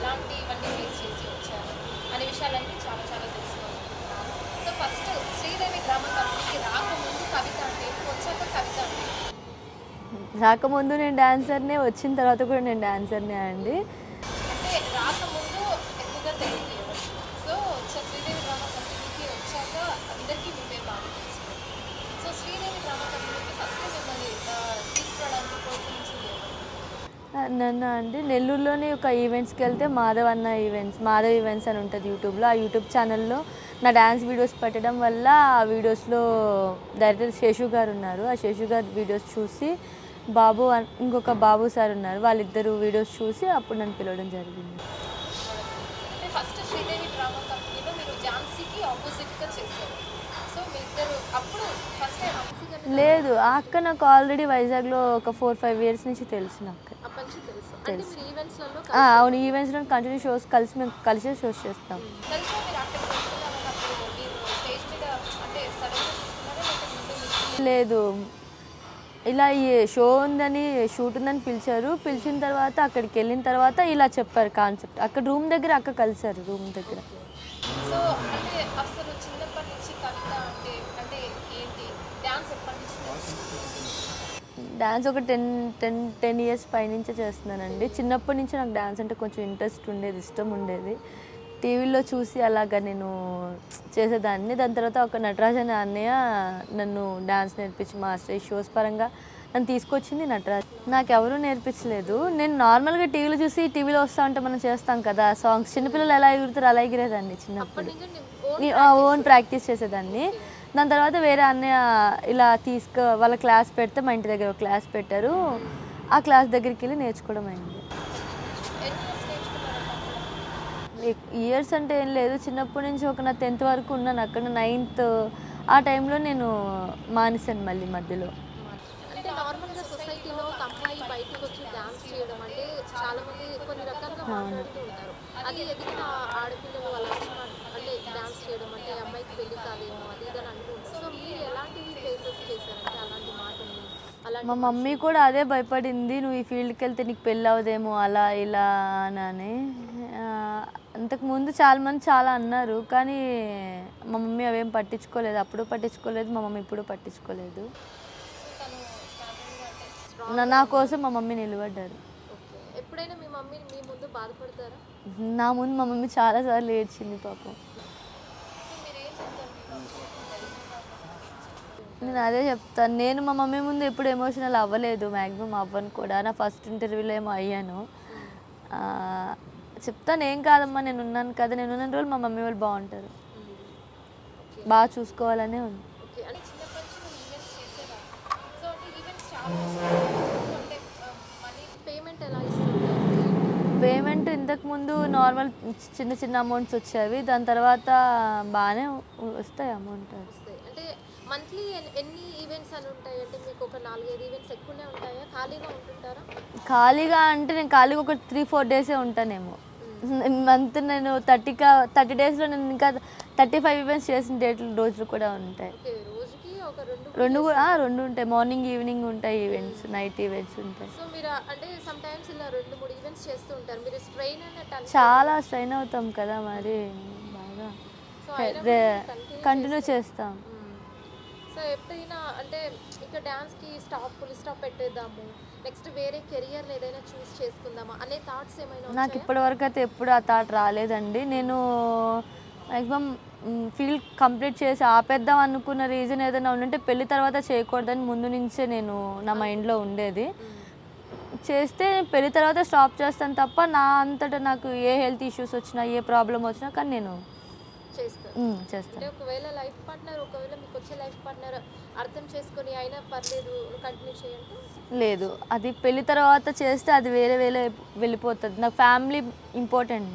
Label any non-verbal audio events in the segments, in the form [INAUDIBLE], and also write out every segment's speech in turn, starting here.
ఎలాంటి ఇవన్నీ ఫేస్ చేసి వచ్చారు అనే విషయాలన్నీ చాలా చాలా తెలుసుకోవాలనుకుంటున్నాను సో ఫస్ట్ శ్రీదేవి డ్రామా కంపెనీకి రాకముందు కవిత అంటే వచ్చాక కవిత అంటే రాకముందు నేను డాన్సర్నే వచ్చిన తర్వాత కూడా నేను డాన్సర్నే అండి అంటే రాకముందు ఎక్కువగా తెలియదు ఎవరు సో వచ్చే శ్రీదేవి డ్రామా కంపెనీకి వచ్చాక అందరికీ మీ పేరు బాగా తెలుస్తుంది సో శ్రీదేవి డ్రామా కంపెనీకి ఫస్ట్ మిమ్మల్ని ఆ, తీసుకురావడానికి ప్రోత్సహించింది నన్ను అంటే నెల్లూరులోని ఒక ఈవెంట్స్కి వెళ్తే మాధవ్ అన్న ఈవెంట్స్ మాధవ్ ఈవెంట్స్ అని ఉంటుంది యూట్యూబ్లో. ఆ యూట్యూబ్ ఛానల్లో నా డ్యాన్స్ వీడియోస్ పెట్టడం వల్ల ఆ వీడియోస్లో డైరెక్టర్ శేషు గారు ఉన్నారు. ఆ శేషు గారు వీడియోస్ చూసి బాబు ఇంకొక బాబు సార్ ఉన్నారు. వాళ్ళిద్దరు వీడియోస్ చూసి అప్పుడు నన్ను పిలవడం జరిగింది. అంటే ఫస్ట్ శ్రీదేవి డ్రామా కంపెనీలో మీరు ఝాన్సీకి ఆపోజిట్గా చేశారు. సో మీ ఇద్దరు అప్పుడు ఫస్ట్ టైం ఝాన్సీ గారిని లేదు అక్క నాకు ఆల్రెడీ వైజాగ్లో ఒక ఫోర్ ఫైవ్ ఇయర్స్ నుంచి తెలుసు నాకు తెలుసు అవును ఈవెంట్స్లో కంటిన్యూ షోస్ కలిసి మేము కలిసే షోస్ చేస్తాం. లేదు. ఇలా ఈ షో ఉందని షూట్ ఉందని పిలిచారు. పిలిచిన తర్వాత అక్కడికి వెళ్ళిన తర్వాత ఇలా చెప్పారు కాన్సెప్ట్ అక్కడ రూమ్ దగ్గర అక్క కలిసారు రూమ్ దగ్గర. సో అంటే అసలు చిన్నప్పటి నుంచి కవిత అంటే అంటే ఏంటి డ్యాన్స్ ఎప్పటి నుంచి తెలుసు? డ్యాన్స్ ఒక టెన్ టెన్ టెన్ ఇయర్స్ పైనుంచే చేస్తున్నానండి. చిన్నప్పటి నుంచి నాకు డ్యాన్స్ అంటే కొంచెం ఇంట్రెస్ట్ ఉండేది ఇష్టం ఉండేది. టీవీలో చూసి అలాగా నేను చేసేదాన్ని. దాని తర్వాత ఒక నటరాజన్ అన్నయ్య నన్ను డ్యాన్స్ నేర్పించి మాస్టర్ షోస్ పరంగా నన్ను తీసుకొచ్చింది నటరాజ్. నాకు ఎవరూ నేర్పించలేదు. నేను నార్మల్గా టీవీలో చూసి టీవీలో వస్తా ఉంటే మనం చేస్తాం కదా సాంగ్స్. చిన్నపిల్లలు ఎలా ఎగురుతారు అలా ఎగిరేదాన్ని చిన్నప్పుడు. ఓన్ ప్రాక్టీస్ చేసేదాన్ని. దాని తర్వాత వేరే అన్నయ్య ఇలా తీసుకు వాళ్ళ క్లాస్ పెడితే మా ఇంటి దగ్గర ఒక క్లాస్ పెట్టారు. ఆ క్లాస్ దగ్గరికి వెళ్ళి నేర్చుకోవడం అయింది? ఇయర్స్ అంటే ఏం లేదు. చిన్నప్పటి నుంచి ఒక నా టెన్త్ వరకు ఉన్నాను. అక్కడ నైన్త్ ఆ టైంలో నేను మానేశాను మళ్ళీ మధ్యలో. అంటే మా మమ్మీ కూడా అదే భయపడింది నువ్వు ఈ ఫీల్డ్కి వెళ్తే నీకు పెళ్ళి అవ్వదేమో అలా ఇలా అని అంతకుముందు చాలా మంది చాలా అన్నారు కానీ మా మమ్మీ అవేం పట్టించుకోలేదు. అప్పుడు పట్టించుకోలేదు మా మమ్మీ ఇప్పుడు పట్టించుకోలేదు. నా- కోసం మా మమ్మీ నిలబడ్డారు. ఎప్పుడైనా మీ మమ్మీ మీ ముందు బాధపడతారా? నా ముందు మా మమ్మీ చాలాసార్లు ఏడ్చింది పాపం సో మీరు ఏం చెప్తారు మీ మమ్మీకి? నేను అదే చెప్తాను. నేను మా మమ్మీ ముందు ఎప్పుడు ఎమోషనల్ అవ్వలేదు. మ్యాక్సిమం అవ్వను కూడా. నా ఫస్ట్ ఇంటర్వ్యూలో ఏమో అయ్యాను. చెప్తాను. ఏం కాదమ్మా నేను ఉన్నాను కదా. నేను ఉన్న రోజులు మా మమ్మీ వాళ్ళు బాగుంటారు. బాగా చూసుకోవాలనే ఉంది. పేమెంట్ ఇంతకుముందు నార్మల్ చిన్న చిన్న అమౌంట్స్ వచ్చేవి. దాని తర్వాత బాగానే వస్తాయి అమౌంట్. మంత్లీ ఎన్ని ఈవెంట్స్ అని ఉంటాయి? అంటే మీకు ఒక నాలుగైదు ఈవెంట్స్ ఎక్కువనే ఉంటాయా? ఖాళీగా ఉంటుంటారా? ఖాళీగా అంటే నేను ఖాళీగా ఒక త్రీ ఫోర్ డేసే ఉంటానేమో. మంత్ నేను థర్టీగా థర్టీ డేస్లో నేను ఇంకా థర్టీ ఫైవ్ ఈవెంట్స్ చేసిన డేట్లు రోజులు కూడా ఉంటాయి. ఓకే రోజుకి ఒక రెండు రెండు కూడా రెండు ఉంటాయి. మార్నింగ్ ఈవినింగ్ ఉంటాయి ఈవెంట్స్ నైట్ ఈవెంట్స్ ఉంటాయి. సో మీరు అంటే సమ్ టైమ్స్ ఇలా రెండు మూడు ఈవెంట్స్ చేస్తూ ఉంటారు. మీరు స్ట్రెయిన్ అన్నట్టు చాలా స్ట్రైన్ అవుతాం కదా మరి. బాగా. కంటిన్యూ చేస్తాం. ఎప్పుడైనా అంటే ఇక డ్యాన్స్కి స్టాప్ ఫుల్ స్టాప్ పెట్టేద్దాము. నెక్స్ట్ వేరే కెరియర్ ఏదైనా చూస్ చేసుకుందామా అనే థాట్స్ ఏమైనా నాకు వచ్చాయా? ఇప్పటి వరకు అయితే ఎప్పుడు ఆ థాట్ రాలేదండి. నేను మ్యాక్సిమం ఫీల్డ్ కంప్లీట్ చేసి ఆపేద్దాం అనుకున్న రీజన్ ఏదైనా ఉందంటే పెళ్ళి తర్వాత చేయకూడదని ముందు నుంచే నేను నా మైండ్లో ఉండేది. చేస్తే నేను పెళ్ళి తర్వాత స్టాప్ చేస్తాను తప్ప నా అంతటా నాకు ఏ హెల్త్ ఇష్యూస్ వచ్చినా ఏ ప్రాబ్లం వచ్చినా కానీ నేను చేస్తారు. ఒకవేళ లైఫ్ పార్ట్నర్ ఒకవేళ మీకు వచ్చే లైఫ్ పార్ట్నర్ అర్థం చేసుకొని అయినా పర్లేదు కంటిన్యూ చేయండి. లేదు. అది పెళ్ళి తర్వాత చేస్తే అది వేరే వేరే వెళ్ళిపోతుంది. నాకు ఫ్యామిలీ ఇంపార్టెంట్.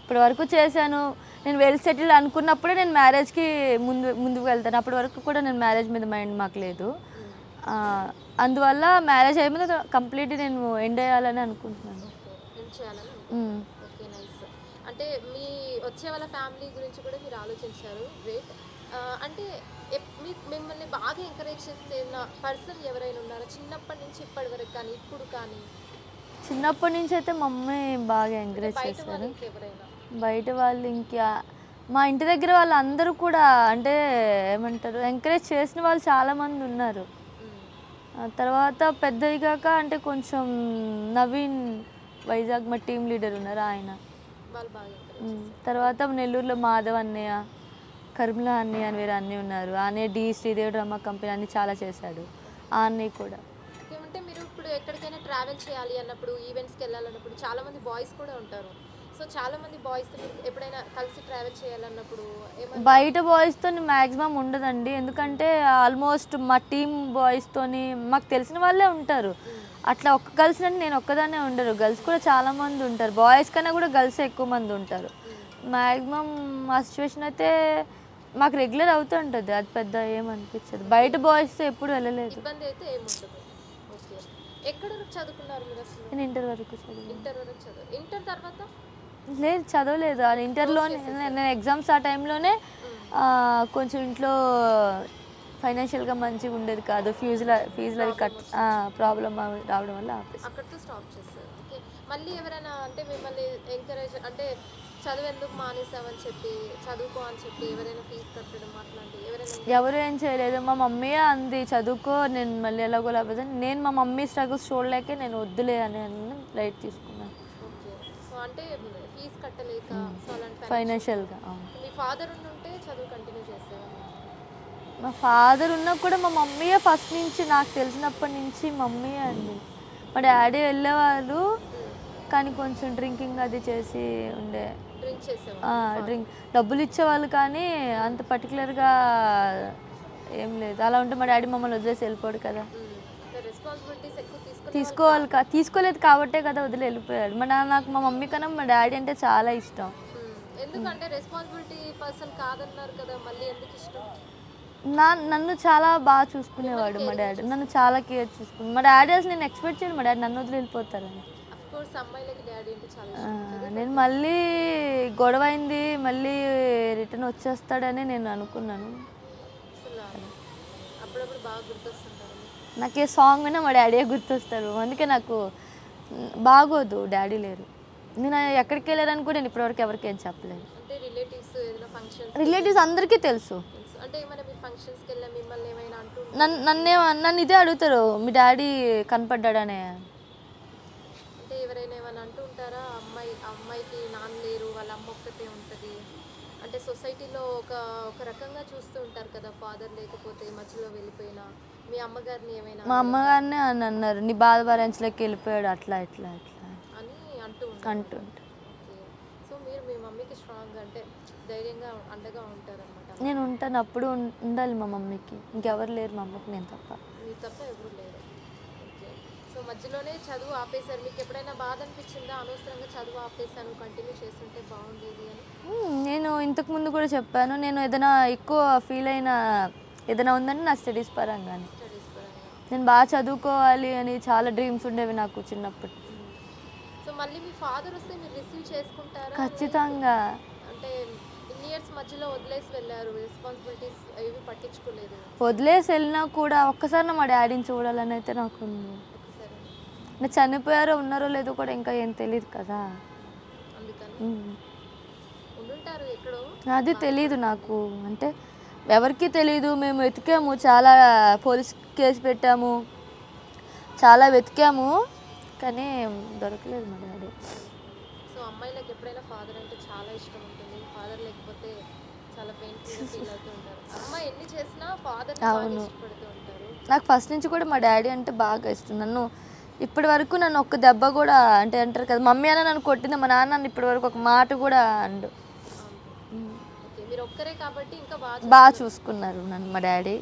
ఇప్పటి వరకు చేశాను. నేను వెల్ సెటిల్ అనుకున్నప్పుడే నేను మ్యారేజ్కి ముందు ముందుకు వెళ్తాను. అప్పటి వరకు కూడా నేను మ్యారేజ్ మీద మైండ్ మాకు లేదు. అందువల్ల మ్యారేజ్ అయిపోయిన కంప్లీట్ నేను ఎండ్ అయ్యాలని అనుకుంటున్నాను. అంటే మీ వచ్చే వాళ్ళ ఫ్యామిలీ గురించి కూడా మీరు ఆలోచించారు. గ్రేట్ అంటే మిమ్మల్ని బాగా ఎంకరేజ్ చేసిన పర్సన్ ఎవరైనా ఉన్నారా? చిన్నప్పటి నుంచి ఇప్పటి వరకు కానీ ఇప్పుడు కానీ? చిన్నప్పటి నుంచి అయితే మా మమ్మీ బాగా ఎంకరేజ్ చేస్తారు. బయట వాళ్ళు ఇంకా మా ఇంటి దగ్గర వాళ్ళు అందరూ కూడా అంటే ఏమంటారు ఎంకరేజ్ చేసిన వాళ్ళు చాలామంది ఉన్నారు. తర్వాత పెద్దదిగాక అంటే కొంచెం నవీన్ వైజాగ్ మా టీం లీడర్ ఉన్నారు ఆయన. తర్వాత నెల్లూరులో మాధవ్ అన్నయ్య కర్మల అన్నయ్య అని వేరే అన్నయ్య ఉన్నారు. ఆ అన్నయ్య డి శ్రీదేవి డ్రామా కంపెనీ అన్ని చాలా చేశాడు. ఆ అన్నయ్య కూడా. ఏమంటే మీరు ఇప్పుడు ఎక్కడికైనా ట్రావెల్ చేయాలి అన్నప్పుడు ఈవెంట్స్కి వెళ్ళాలన్నప్పుడు చాలా మంది బాయ్స్ కూడా ఉంటారు. సో చాలా మంది బాయ్స్ ఎప్పుడైనా కలిసి ట్రావెల్ చేయాలన్నప్పుడు బయట బాయ్స్తో మ్యాక్సిమం ఉండదండి. ఎందుకంటే ఆల్మోస్ట్ మా టీం బాయ్స్తోని మాకు తెలిసిన వాళ్ళే ఉంటారు. అట్లా ఒక్క గర్ల్స్ అంటే నేను ఒక్కదాన్నే ఉండరు. గర్ల్స్ కూడా చాలా మంది ఉంటారు. బాయ్స్ కన్నా కూడా గర్ల్స్ ఎక్కువ మంది ఉంటారు. మ్యాక్సిమం మా సిచ్యువేషన్ అయితే మాకు రెగ్యులర్ అవుతుంటుంది అది పెద్ద ఏమనిపించదు బయట బాయ్స్తో ఎప్పుడు వెళ్ళలేదు. ఎక్కడ చదువుకున్నారు మీరు అసలు? నేను ఇంటర్ వరకు చదివాను. ఇంటర్ వరకు చదువు. ఇంటర్ తర్వాత? లేదు చదవలేదు. అది ఇంటర్లోనే నేను ఎగ్జామ్స్ ఆ టైంలోనే కొంచెం ఇంట్లో ఫైనాన్షియల్గా మంచిగా ఉండేది కాదు. ఫీజుల ఫీజులు అవి కట్ ప్రాబ్లం రావడం వల్ల అక్కడితో స్టాప్ చేస్తారు ఓకే. మళ్ళీ ఎవరైనా అంటే మిమ్మల్ని ఎంకరేజ్ అంటే చదువు ఎందుకు మానేసామని చెప్పి చదువుకో అని చెప్పి ఎవరైనా ఫీజు కట్టడం అట్లాంటివి ఎవరైనా ఎవరు ఏం చేయలేదు. మా మమ్మీ అంది చదువుకో నేను మళ్ళీ ఎలాగో లేకపోతే నేను మా మమ్మీ స్ట్రగుల్స్ చూడలేకే నేను వద్దులే అని లైట్ తీసుకున్నాను ఓకే. సో అంటే ఫీజు కట్టలేక ఫైనాన్షియల్గా మీ ఫాదర్ ఉంటే చదువు కంటిన్యూ చేసేవారు మా ఫాదర్ ఉన్నా కూడా మా మమ్మీయే ఫస్ట్ నుంచి నాకు తెలిసినప్పటి నుంచి మమ్మీయే అండి. మా డాడీ వెళ్ళేవాళ్ళు కానీ కొంచెం డ్రింకింగ్ అది చేసి ఉండే. డ్రింక్ డబ్బులు ఇచ్చేవాళ్ళు కానీ అంత పర్టికులర్గా ఏం లేదు. అలా ఉంటే మా డాడీ మమ్మల్ని వదిలేసి వెళ్ళిపోడు కదా. తీసుకోవాలి కా తీసుకోలేదు కాబట్టే కదా వదిలి వెళ్ళిపోయాడు. మా నాన్న నాకు మా మమ్మీ కన్నా మా డాడీ అంటే చాలా ఇష్టం. ఎందుకంటే రెస్పాన్సిబిలిటీ పర్సన్ కాదన్నారు కదా మళ్ళీ ఎందుకు ఇష్టం నా నన్ను చాలా బాగా చూసుకునేవాడు మా డాడీ. నన్ను చాలా కేర్ చూసుకుని మా డాడీ అసలు నేను ఎక్స్పెక్ట్ చేయను. మా డాడీ నన్ను వదిలి వెళ్ళిపోతారని నేను మళ్ళీ గొడవ అయింది. మళ్ళీ రిటర్న్ వచ్చేస్తాడని నేను అనుకున్నాను. నాకు ఏ సాంగ్ అయినా మా డాడీ గుర్తొస్తారు. అందుకే నాకు బాగోదు. డాడీ లేరు. నేను ఎక్కడికి వెళ్ళారని కూడా నేను ఇప్పటివరకు ఎవరికి ఏం చెప్పలేదు. రిలేటివ్స్ అందరికీ తెలుసు. అంటే ఏమైనా మీరు ఫంక్షన్స్కి వెళ్ళా మిమ్మల్ని ఏమైనా అంటూ నన్ను నన్నే నన్ను ఇదే అడుగుతారు. మీ డాడీ కనపడ్డాడనే. అంటే ఎవరైనా ఏమైనా అంటూ ఉంటారా అమ్మాయి అమ్మాయికి నాన్న లేరు వాళ్ళ అమ్మ ఒక్కతే ఉంటుంది. అంటే సొసైటీలో ఒక ఒక రకంగా చూస్తూ ఉంటారు కదా ఫాదర్ లేకపోతే మధ్యలో వెళ్ళిపోయినా. మీ అమ్మగారిని ఏమైనా మా అమ్మగారినే అని అన్నారు. నీ బాధ భరించలేక వెళ్ళిపోయాడు అట్లా ఇట్లా ఇట్లా. అని అంటూ ఉంటారు. అంటుంటే ఓకే. సో మీరు మీ మమ్మీకి స్ట్రాంగ్ అంటే ధైర్యంగా అండగా ఉంటారనమాట నేను ఉంటాను అప్పుడు ఉండాలి మా మమ్మీకి. ఇంకెవరు లేరు మా అమ్మకి నేను తప్ప. మీ తప్ప ఎవరు లేరు. సో మధ్యలోనే చదువు ఆపేశారు. మీకు ఎప్పుడైనా బాధ అనిపించిందా? అనవసరంగా చదువు ఆపేశాను కంటిన్యూ చేస్తుంటే బాగుండేది అని. నేను ఇంతకు ముందు కూడా చెప్పాను. నేను ఏదైనా ఎక్కువ ఫీల్ అయిన ఏదైనా ఉందంటే నా స్టడీస్ పరంగానే. స్టడీస్ పరంగా. నేను బాగా చదువుకోవాలి అని చాలా డ్రీమ్స్ ఉండేవి నాకు చిన్నప్పటి సో మళ్ళీ మీ ఫాదర్ వస్తే మీరు రిసీవ్ చేసుకుంటారా? ఖచ్చితంగా. అంటే ఇయర్స్ మధ్యలో వదిలేసి వెళ్ళారు. రెస్పాన్సిబిలిటీస్ ఏవి పట్టించుకోలేదు. వదిలేసి వెళ్ళినా కూడా ఒక్కసారి నా మా డాడీని చూడాలని అయితే నాకు ఉంది. నేను చనిపోయారో ఉన్నారో లేదో కూడా ఇంకా ఏం తెలియదు కదా. అది తెలీదు నాకు. అంటే ఎవరికీ తెలియదు మేము వెతికాము. చాలా పోలీస్ కేసు పెట్టాము. చాలా వెతికాము. కానీ దొరకలేదు మా డాడీ. సో అమ్మాయిలకు ఎప్పుడైనా ఫాదర్ అంటే చాలా ఇష్టం ఫాదర్ లేకపోతే చాలా పెయిన్ఫుల్గా ఫీల్ అవుతూ ఉంటారు. అమ్మాయి ఎన్ని చేసినా ఫాదర్ అవును. ఇష్టపడుతూ ఉంటారు. నాకు ఫస్ట్ నుంచి కూడా మా డాడీ అంటే బాగా ఇష్టం. నన్ను ఇప్పటి వరకు నన్ను ఒక్క దెబ్బ కూడా అంటే అంటారు కదా మమ్మీ అన్న నన్ను కొట్టింది మా నాన్న నన్ను ఇప్పటి వరకు ఒక మాట కూడా అండు. మీరు ఒక్కరే కాబట్టి ఇంకా బాగా బాగా చూసుకున్నారు. నన్ను మా డాడీ.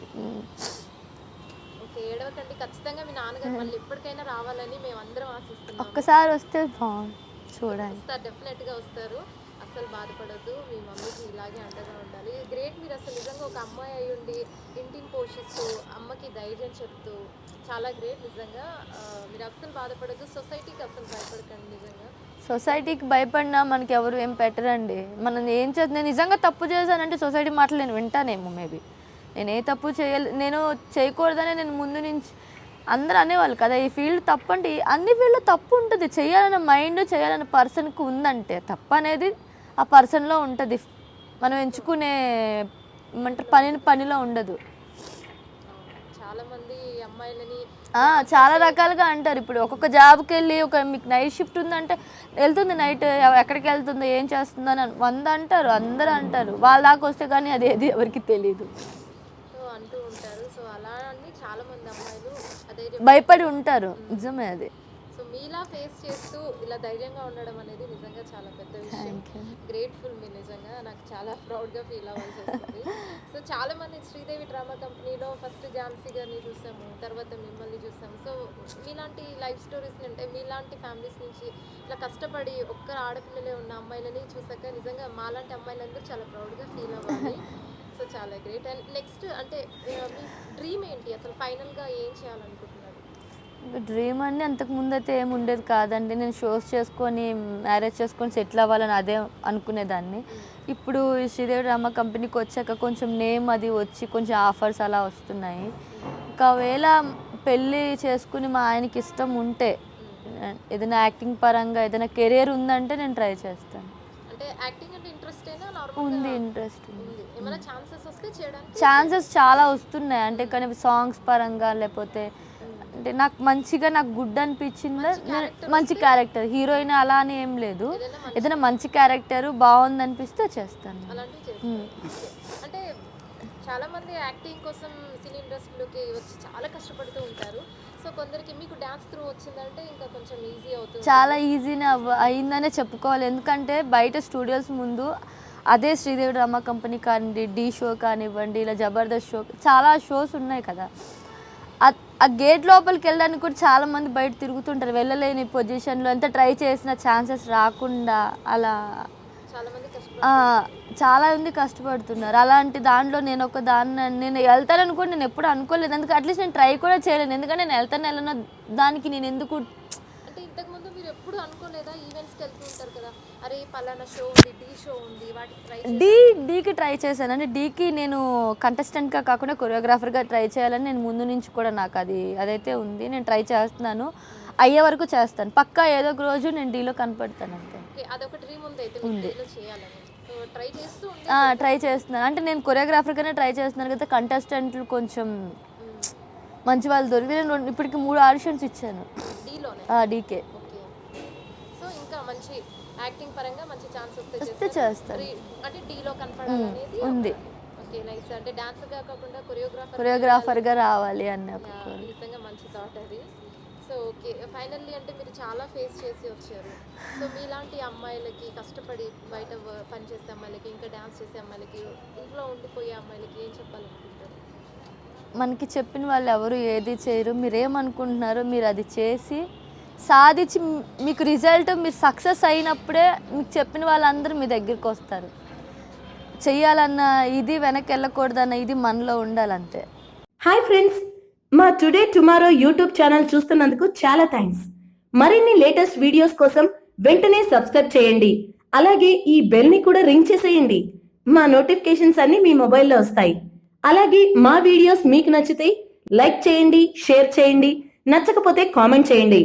ఓకే ఏడవకండి. ఖచ్చితంగా మీ నాన్నగారు మళ్ళీ ఎప్పటికైనా రావాలని మేము అందరం ఆశిస్తున్నాం ఒక్కసారి వస్తే బాగుంది చూడండి. వస్తారు డెఫినెట్గా వస్తారు. అస్సలు బాధపడద్దు. మీ మమ్మీకి ఇలాగే అండగా ఉండాలి. గ్రేట్ మీరు అసలు నిజంగా ఒక అమ్మాయి అయి ఉండి ఇంటిని పోషిస్తూ అమ్మకి ధైర్యం చెప్తూ చాలా గ్రేట్ నిజంగా. మీరు అస్సలు బాధపడద్దు. సొసైటీకి అస్సలు భయపడకండి నిజంగా. సొసైటీకి భయపడినా మనకి ఎవరు ఏం పెట్టరండి మనం ఏం చేద్దాం నేను నిజంగా తప్పు చేశానంటే సొసైటీ మాటలు నేను వింటానేమో మేబీ. నేను ఏ తప్పు చేయాలి నేను చేయకూడదనే నేను ముందు నుంచి అందరూ అనేవాళ్ళు కదా. ఈ ఫీల్డ్ తప్పు అంటే అన్ని ఫీల్డ్లో తప్పు ఉంటుంది. చేయాలన్న మైండ్ చేయాలన్న పర్సన్కి ఉందంటే తప్పు అనేది ఆ పర్సన్లో ఉంటుంది. మనం ఎంచుకునే ఏమంటారు? పని పనిలో ఉండదు. చాలా మంది అమ్మాయిలని ఆ, చాలా రకాలుగా అంటారు. ఇప్పుడు ఒక్కొక్క జాబ్కి వెళ్ళి ఒక మీకు నైట్ షిఫ్ట్ ఉందంటే వెళ్తుంది నైట్ ఎక్కడికి వెళ్తుందో ఏం చేస్తుందో అని వంద అంటారు. అందరూ అంటారు. వాళ్ళ దాకా వస్తే కానీ అది ఏది ఎవరికి తెలియదు అంటూ ఉంటారు. సో అలా అని చాలా మంది అమ్మాయిలు అధైర్యం భయపడి ఉంటారు. నిజమే అది. మీలా ఫేస్ చేస్తూ ఇలా ధైర్యంగా ఉండడం అనేది నిజంగా చాలా పెద్ద విషయం. గ్రేట్ఫుల్ మీరు నిజంగా నాకు చాలా ప్రౌడ్గా ఫీల్ అవ్వాల్సి వస్తుంది సో [LAUGHS] చాలా మంది శ్రీదేవి డ్రామా కంపెనీలో ఫస్ట్ ఝాన్సీ గారిని చూసాము తర్వాత మిమ్మల్ని చూసాము. సో మీలాంటి లైఫ్ స్టోరీస్ అంటే మీలాంటి ఫ్యామిలీస్ నుంచి ఇట్లా కష్టపడి ఒక్క ఆడపిల్లలే ఉన్న అమ్మాయిలని చూసాక నిజంగా మాలాంటి అమ్మాయిలందరూ చాలా ప్రౌడ్గా ఫీల్ అవ్వాలి. [LAUGHS] సో చాలా గ్రేట్ అండ్ నెక్స్ట్ అంటే ఆ, మీ డ్రీమ్ ఏంటి? అసలు ఫైనల్గా ఏం చేయాలనుకుంటున్నారు? డ్రీమ్ అండి అంతకు ముందు అయితే ఏమి ఉండేది కాదండి. నేను షోస్ చేసుకొని మ్యారేజ్ చేసుకొని సెటిల్ అవ్వాలని అదే అనుకునేదాన్ని. ఇప్పుడు శ్రీదేవి డ్రామా కంపెనీకి వచ్చాక కొంచెం నేమ్ అది వచ్చి కొంచెం ఆఫర్స్ అలా వస్తున్నాయి. ఒకవేళ పెళ్ళి చేసుకుని మా ఆయనకి ఇష్టం ఉంటే ఏదైనా యాక్టింగ్ పరంగా ఏదైనా కెరీర్ ఉందంటే నేను ట్రై చేస్తాను. అంటే యాక్టింగ్ అంటే ఇంట్రెస్ట్ అయినా నార్మల్ ఉంది ఇంట్రెస్ట్ ఛాన్సెస్ చాలా వస్తున్నాయి. అంటే కానీ సాంగ్స్ పరంగా లేకపోతే అంటే నాకు మంచిగా నాకు గుడ్ అనిపించింది? మంచి క్యారెక్టర్ హీరోయిన్ అలా అని ఏం లేదు. ఏదైనా మంచి క్యారెక్టర్ బాగుంది అనిపిస్తే చేస్తాను. అంటే చాలా మంది యాక్టింగ్ కోసం సినీ ఇండస్ట్రీలోకి వచ్చి చాలా కష్టపడుతూ ఉంటారు. సో కొందరికి మీకు డాన్స్ త్రూ వచ్చిందంటే ఇంకా కొంచెం ఈజీ అవుతుంది. చాలా ఈజీనే అయిందనే చెప్పుకోవాలి. ఎందుకంటే బయట స్టూడియోస్ ముందు అదే శ్రీదేవి డ్రామా కంపెనీ కానివ్వండి డీ షో కానివ్వండి ఇలా జబర్దస్త్ షో చాలా షోస్ ఉన్నాయి కదా. ఆ- గేట్ లోపలికి వెళ్ళడానికి కూడా చాలా మంది బయట తిరుగుతుంటారు. వెళ్ళలేని పొజిషన్లో ఎంత ట్రై చేసిన ఛాన్సెస్ రాకుండా అలా చాలా మంది కష్టపడుతున్నారు. అలాంటి దాంట్లో నేను ఒక దాన్ని నేను వెళ్తానని కూడా నేను ఎప్పుడు అనుకోలేదు. ఎందుకంటే అట్లీస్ట్ నేను ట్రై కూడా చేయలేను. ఎందుకంటే నేను వెళ్తాను వెళ్ళను దానికి నేను ఎందుకు అంటే ఇంతకు ముందు మీరు ఎప్పుడు అనుకోలేదా? ఈవెంట్స్కి వెళ్తూ ఉంటారు కదా. అరే పలానా షో ఉంది డీ షో ఉంది వాటికి ట్రై డీ డీకి ట్రై చేశాను. అంటే డీకి నేను కంటెస్టెంట్గా కాకుండా కొరియోగ్రాఫర్గా ట్రై చేయాలని నేను ముందు నుంచి కూడా నాకు అది అదైతే ఉంది నేను ట్రై చేస్తున్నాను. అయ్యే వరకు చేస్తాను. పక్కా ఏదో ఒక రోజు నేను డీలో కనపడతాను అంతే. అదొక డ్రీమ్ ఉంది అయితే సో ట్రై చేస్తున్నాను. అంటే నేను కొరియోగ్రాఫర్గానే ట్రై చేస్తున్నాను కదా కంటెస్టెంట్లు కొంచెం మంచి వాళ్ళు దొరికి నేను ఇప్పటికి మూడు ఆడిషన్స్ ఇచ్చాను. డీకే సో ఇంకా మంచి యాక్టింగ్ పరంగా మంచి ఛాన్స్ వస్తే చేస్తారు. అంటే డీలో కనపడాలనేది ఉంది. ఓకే నైస్ అంటే డాన్సర్గా కాకుండా కొరియోగ్రాఫర్ కొరియోగ్రాఫర్గా రావాలి అన్న. నిజంగా మంచి థాట్ అది. సో ఓకే ఫైనల్లీ అంటే మీరు చాలా ఫేస్ చేసి వచ్చారు. సో మీలాంటి అమ్మాయిలకి కష్టపడి బయట వ- పనిచేసే అమ్మాయిలకి ఇంకా డాన్స్ చేసే అమ్మాయిలకి ఇంట్లో ఉండిపోయే అమ్మాయిలకి ఏం చెప్పాలనుకుంటారు మనకి చెప్పిన వాళ్ళు ఎవరు ఏది చేయరు మీరు ఏమనుకుంటున్నారో మీరు అది చేసి సాధించి మీకు రిజల్ట్ మీరు సక్సెస్ అయినప్పుడే మీకు చెప్పిన వాళ్ళందరూ మీ దగ్గరికి వస్తారు. చెయ్యాలన్న ఇది వెనక్కి వెళ్ళకూడదన్న ఇది మనలో ఉండాలంతే. హాయ్ ఫ్రెండ్స్ మా టుడే టుమారో యూట్యూబ్ ఛానల్ చూస్తున్నందుకు చాలా థ్యాంక్స్ మరిన్ని లేటెస్ట్ వీడియోస్ కోసం వెంటనే సబ్స్క్రైబ్ చేయండి. అలాగే ఈ బెల్ని కూడా రింగ్ చేసేయండి. మా నోటిఫికేషన్స్ అన్ని మీ మొబైల్లో వస్తాయి. అలాగే మా వీడియోస్ మీకు నచ్చితే లైక్ చేయండి షేర్ చేయండి. నచ్చకపోతే కామెంట్ చేయండి.